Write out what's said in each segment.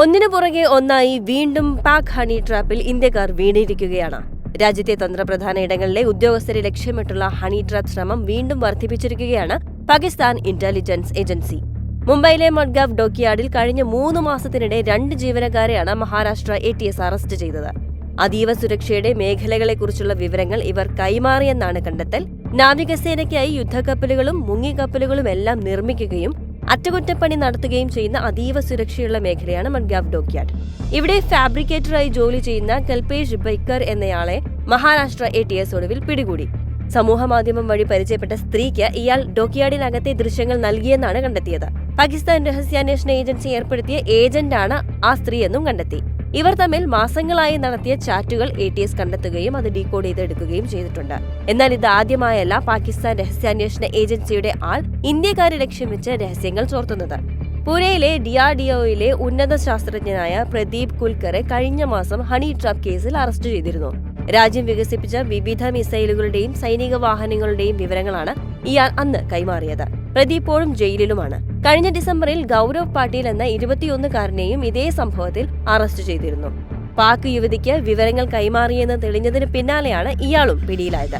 ഒന്നിനു പുറകെ ഒന്നായി വീണ്ടും പാക് ഹണി ട്രാപ്പിൽ ഇന്ത്യക്കാർ വീണിരിക്കുകയാണ്. രാജ്യത്തെ തന്ത്രപ്രധാന ഇടങ്ങളിലെ ഉദ്യോഗസ്ഥരെ ലക്ഷ്യമിട്ടുള്ള ഹണി ട്രാപ്പ് ശ്രമം വീണ്ടും വർദ്ധിപ്പിച്ചിരിക്കുകയാണ് പാകിസ്ഥാൻ ഇന്റലിജൻസ് ഏജൻസി. മുംബൈയിലെ മഡ്ഗാവ് ഡോക്കിയാർഡിൽ കഴിഞ്ഞ മൂന്ന് മാസത്തിനിടെ രണ്ട് ജീവനക്കാരെയാണ് Maharashtra A T S arrest ചെയ്തത്. അതീവ സുരക്ഷയുടെ മേഖലകളെക്കുറിച്ചുള്ള വിവരങ്ങൾ ഇവർ കൈമാറിയെന്നാണ് കണ്ടെത്തൽ. നാവികസേനയ്ക്കായി യുദ്ധക്കപ്പലുകളും മുങ്ങിക്കപ്പലുകളും എല്ലാം നിർമ്മിക്കുകയും അറ്റകുറ്റപ്പണി നടത്തുകയും ചെയ്യുന്ന അതീവ സുരക്ഷയുള്ള മേഖലയാണ് മഡ്ഗാവ് ഡോക്യാർഡ്. ഇവിടെ ഫാബ്രിക്കേറ്ററായി ജോലി ചെയ്യുന്ന കൽപേഷ് ബൈക്കർ എന്നയാളെ മഹാരാഷ്ട്ര എ ടി എസ് ഒടുവിൽ പിടികൂടി. സമൂഹമാധ്യമം വഴി പരിചയപ്പെട്ട സ്ത്രീക്ക് ഇയാൾ ഡോക്യാർഡിനകത്തെ ദൃശ്യങ്ങൾ നൽകിയെന്നാണ് കണ്ടെത്തിയത്. പാകിസ്ഥാൻ രഹസ്യാന്വേഷണ ഏജൻസി ഏർപ്പെടുത്തിയ ഏജന്റാണ് ആ സ്ത്രീയെന്നും കണ്ടെത്തി. ഇവർ തമ്മിൽ മാസങ്ങളായി നടത്തിയ ചാറ്റുകൾ എ ടി എസ് കണ്ടെത്തുകയും അത് ഡീകോഡ് ചെയ്തെടുക്കുകയും ചെയ്തിട്ടുണ്ട്. എന്നാൽ ഇത് ആദ്യമായല്ല പാകിസ്ഥാൻ രഹസ്യാന്വേഷണ ഏജൻസിയുടെ ആൾ ഇന്ത്യക്കാരെ ലക്ഷ്യം വെച്ച് രഹസ്യങ്ങൾ ചോർത്തുന്നത്. പൂനെയിലെ ഒയിലെ ഉന്നത ശാസ്ത്രജ്ഞനായ പ്രദീപ് കുൽക്കറെ കഴിഞ്ഞ മാസം ഹണി ട്രാപ്പ് കേസിൽ അറസ്റ്റ് ചെയ്തിരുന്നു. രാജ്യം വികസിപ്പിച്ച വിവിധ മിസൈലുകളുടെയും സൈനിക വാഹനങ്ങളുടെയും വിവരങ്ങളാണ് ഇയാൾ അന്ന് കൈമാറിയത്. ഇപ്പോഴും ജയിലിലുമാണ്. കഴിഞ്ഞ ഡിസംബറിൽ ഗൗരവ് പാട്ടീൽ എന്ന ഇരുപത്തിയൊന്നുകാരനെയും ഇതേ സംഭവത്തിൽ അറസ്റ്റ് ചെയ്തിരുന്നു. പാക് യുവതിക്ക് വിവരങ്ങൾ കൈമാറിയെന്ന് തെളിഞ്ഞതിന് പിന്നാലെയാണ് ഇയാളും പിടിയിലായത്.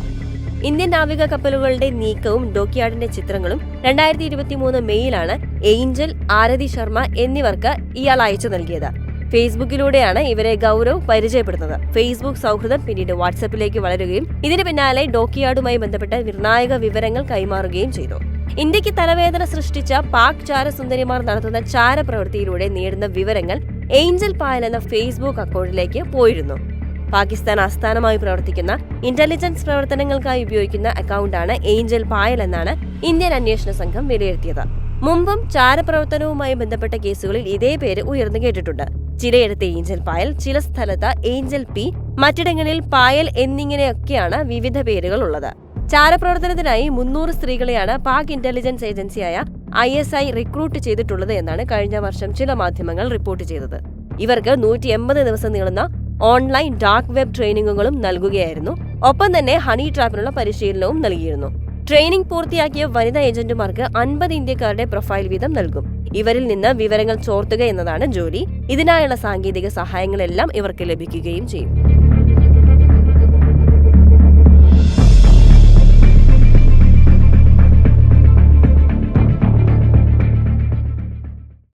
ഇന്ത്യൻ നാവിക കപ്പലുകളുടെ നീക്കവും ഡോക്യാർഡിന്റെ ചിത്രങ്ങളും രണ്ടായിരത്തി ഇരുപത്തിമൂന്ന് മെയ്യിലാണ് ഏഞ്ചൽ ആരതി ശർമ്മ എന്നിവർക്ക് ഇയാൾ അയച്ചു നൽകിയത്. ഫേസ്ബുക്കിലൂടെയാണ് ഇവരെ ഗൗരവ് പരിചയപ്പെടുന്നത്. ഫേസ്ബുക്ക് സൗഹൃദം പിന്നീട് വാട്സപ്പിലേക്ക് വളരുകയും ഇതിന് പിന്നാലെ ഡോക്കിയാർഡുമായി ബന്ധപ്പെട്ട നിർണായക വിവരങ്ങൾ കൈമാറുകയും ചെയ്തു. ഇന്ത്യയ്ക്ക് തലവേദന സൃഷ്ടിച്ച പാക് ചാരസുന്ദരിമാർ നടത്തുന്ന ചാരപ്രവൃത്തിയിലൂടെ നേടുന്ന വിവരങ്ങൾ ഏഞ്ചൽ പായൽ എന്ന ഫേസ്ബുക്ക് അക്കൗണ്ടിലേക്ക് പോയിരുന്നു. പാകിസ്ഥാൻ ആസ്ഥാനമായി പ്രവർത്തിക്കുന്ന ഇന്റലിജൻസ് പ്രവർത്തനങ്ങൾക്കായി ഉപയോഗിക്കുന്ന അക്കൗണ്ടാണ് ഏഞ്ചൽ പായൽ എന്നാണ് ഇന്ത്യൻ അന്വേഷണ സംഘം വിലയിരുത്തിയത്. മുമ്പും ചാരപ്രവർത്തനവുമായി ബന്ധപ്പെട്ട കേസുകളിൽ ഇതേ പേര് ഉയർന്നു കേട്ടിട്ടുണ്ട്. ചിലയിടത്ത് ഏഞ്ചൽ പായൽ ചില സ്ഥലത്ത് ഏഞ്ചൽ പി മറ്റിടങ്ങളിൽ പായൽ എന്നിങ്ങനെയൊക്കെയാണ് വിവിധ പേരുകൾ ഉള്ളത്. ചാരപ്രവർത്തനത്തിനായി മുന്നൂറ് സ്ത്രീകളെയാണ് പാക് ഇന്റലിജൻസ് ഏജൻസിയായ ഐ എസ് ഐ റിക്രൂട്ട് ചെയ്തിട്ടുള്ളത് എന്നാണ് കഴിഞ്ഞ വർഷം ചില മാധ്യമങ്ങൾ റിപ്പോർട്ട് ചെയ്തത്. ഇവർക്ക് നൂറ്റി എൺപത് ദിവസം നീളുന്ന ഓൺലൈൻ ഡാർക്ക് വെബ് ട്രെയിനിങ്ങുകളും നൽകുകയായിരുന്നു. ഒപ്പം തന്നെ ഹണി ട്രാപ്പിനുള്ള പരിശീലനവും നൽകിയിരുന്നു. ട്രെയിനിംഗ് പൂർത്തിയാക്കിയ വനിതാ ഏജന്റുമാർക്ക് അൻപത് ഇന്ത്യക്കാരുടെ പ്രൊഫൈൽ വീതം നൽകും. ഇവരിൽ നിന്ന് വിവരങ്ങൾ ചോർത്തുക എന്നതാണ് ജോലി. ഇതിനായുള്ള സാങ്കേതിക സഹായങ്ങളെല്ലാം ഇവർക്ക് ലഭിക്കുകയും ചെയ്യും.